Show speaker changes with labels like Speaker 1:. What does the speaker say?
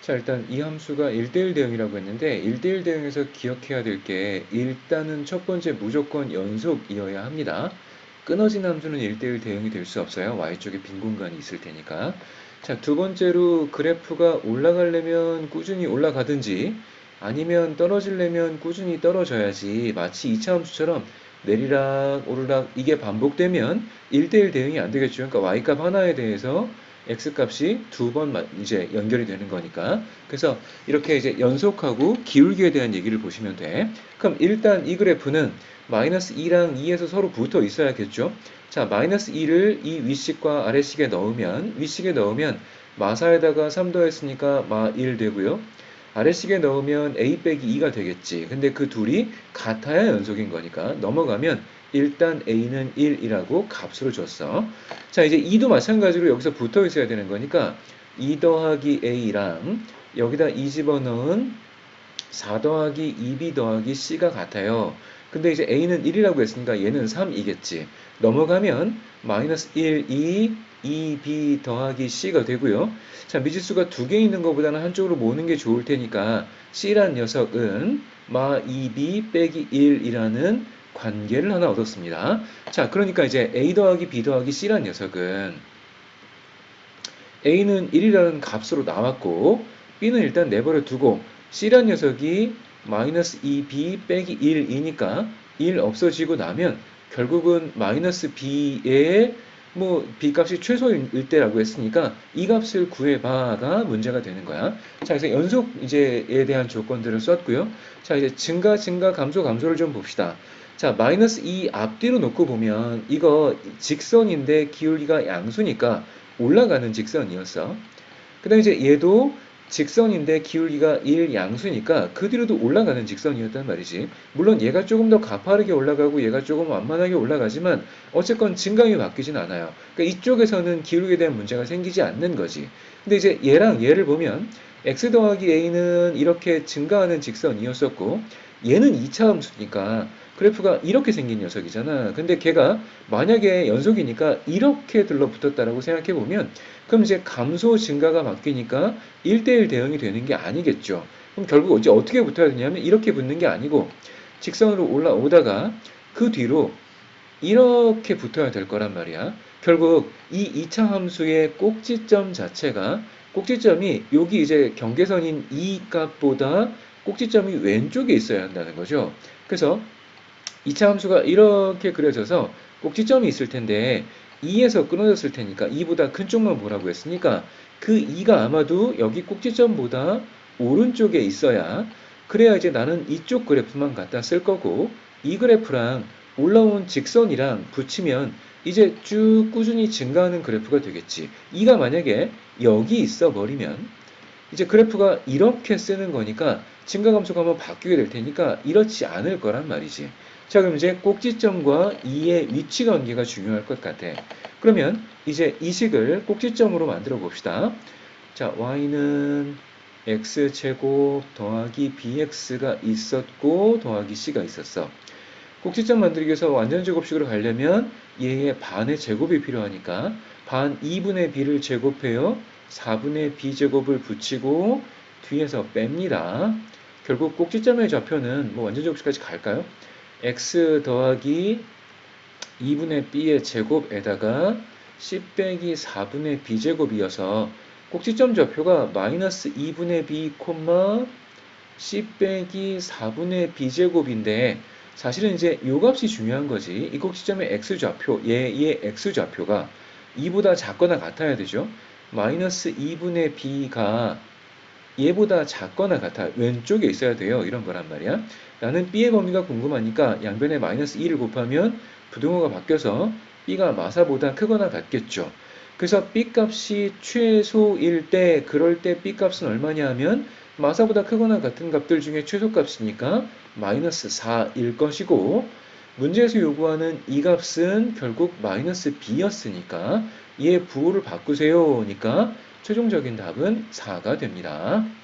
Speaker 1: 자, 일단 이 함수가 1대1 대응이라고 했는데 1대1 대응에서 기억해야 될 게 일단은 첫 번째 무조건 연속이어야 합니다. 끊어진 함수는 1대1 대응이 될 수 없어요. y쪽에 빈 공간이 있을 테니까. 자, 두 번째로 그래프가 올라가려면 꾸준히 올라가든지 아니면 떨어지려면 꾸준히 떨어져야지 마치 2차 함수처럼 내리락 오르락 이게 반복되면 1대1 대응이 안 되겠죠. 그러니까 y값 하나에 대해서 x값이 두 번 이제 연결이 되는 거니까. 그래서 이렇게 이제 연속하고 기울기에 대한 얘기를 보시면 돼. 그럼 일단 이 그래프는 마이너스 2랑 2에서 서로 붙어 있어야겠죠. 자, 마이너스 2를 이 윗식과 아래식에 넣으면 윗식에 넣으면 마사에다가 3 더했으니까 마 1 되고요. 아래식에 넣으면 a 빼기 2가 되겠지. 근데 그 둘이 같아야 연속인 거니까 넘어가면 일단 a는 1이라고 값으로 줬어. 자, 이제 2도 마찬가지로 여기서 붙어 있어야 되는 거니까 2 더하기 a랑 여기다 2 집어넣은 4 더하기 2b 더하기 c가 같아요. 근데 이제 a는 1이라고 했으니까 얘는 3이겠지. 넘어가면 마이너스 1, 2, 2b 더하기 c가 되고요. 자, 미지수가 두 개 있는 것보다는 한쪽으로 모으는 게 좋을 테니까 c란 녀석은 마 2b 빼기 1이라는 관계를 하나 얻었습니다. 자, 그러니까 이제 a 더하기 b 더하기 c란 녀석은 a는 1이라는 값으로 나왔고 b는 일단 내버려 두고 c란 녀석이 마이너스 2b 빼기 1이니까 1 없어지고 나면 결국은 마이너스 b의 뭐 b값이 최소일 때라고 했으니까 이 값을 구해봐가 문제가 되는 거야. 자, 그래서 연속 이제에 대한 조건들을 썼고요. 자, 이제 증가, 증가, 감소, 감소를 좀 봅시다. 자, 마이너스 2 앞뒤로 놓고 보면 이거 직선인데 기울기가 양수니까 올라가는 직선이었어. 그 다음에 이제 얘도 직선인데 기울기가 1 양수니까 그 뒤로도 올라가는 직선이었단 말이지. 물론 얘가 조금 더 가파르게 올라가고 얘가 조금 완만하게 올라가지만 어쨌건 증감이 바뀌진 않아요. 그러니까 이쪽에서는 기울기에 대한 문제가 생기지 않는 거지. 근데 이제 얘랑 얘를 보면 x 더하기 a는 이렇게 증가하는 직선이었었고 얘는 2차 함수니까 그래프가 이렇게 생긴 녀석이잖아. 근데 걔가 만약에 연속이니까 이렇게 들러붙었다라고 생각해 보면 그럼 이제 감소 증가가 바뀌니까 1대1 대응이 되는 게 아니겠죠. 그럼 결국 어째 어떻게 붙어야 되냐면 이렇게 붙는 게 아니고 직선으로 올라오다가 그 뒤로 이렇게 붙어야 될 거란 말이야. 결국 이 2차 함수의 꼭지점 자체가 꼭지점이 여기 이제 경계선인 이 값보다 꼭지점이 왼쪽에 있어야 한다는 거죠. 그래서 2차 함수가 이렇게 그려져서 꼭지점이 있을 텐데 2에서 끊어졌을 테니까 2보다 큰 쪽만 보라고 했으니까 그 2가 아마도 여기 꼭지점보다 오른쪽에 있어야 그래야 이제 나는 이쪽 그래프만 갖다 쓸 거고 이 그래프랑 올라온 직선이랑 붙이면 이제 쭉 꾸준히 증가하는 그래프가 되겠지. 2가 만약에 여기 있어 버리면 이제 그래프가 이렇게 쓰는 거니까 증가 감소가 한번 바뀌게 될 테니까 이렇지 않을 거란 말이지. 자, 그럼 이제 꼭지점과 2의 위치 관계가 중요할 것 같아. 그러면 이제 이 식을 꼭지점으로 만들어 봅시다. 자, y는 x제곱 더하기 bx가 있었고 더하기 c가 있었어. 꼭지점 만들기 위해서 완전 제곱식으로 가려면 얘의 반의 제곱이 필요하니까 반 2분의 b를 제곱해요. 4분의 b제곱을 붙이고 뒤에서 뺍니다. 결국 꼭지점의 좌표는 뭐 완전 제곱식까지 갈까요? X 더하기 2분의 b의 제곱에다가 c 빼기 4분의 b제곱이어서 꼭지점 좌표가 마이너스 2분의 b, c 빼기 4분의 b제곱인데 사실은 이제 요 값이 중요한 거지. 이 꼭지점의 x좌표, 얘의 x좌표가 2보다 작거나 같아야 되죠. 마이너스 2분의 b가 얘보다 작거나 같아 왼쪽에 있어야 돼요. 이런 거란 말이야. 나는 b의 범위가 궁금하니까 양변에 마이너스 2를 곱하면 부등호가 바뀌어서 b가 마사보다 크거나 같겠죠. 그래서 b 값이 최소일 때 그럴 때 b 값은 얼마냐 하면 마사보다 크거나 같은 값들 중에 최소값이니까 마이너스 4일 것이고 문제에서 요구하는 이 값은 결국 마이너스 b였으니까 얘 부호를 바꾸세요 니까 최종적인 답은 4가 됩니다.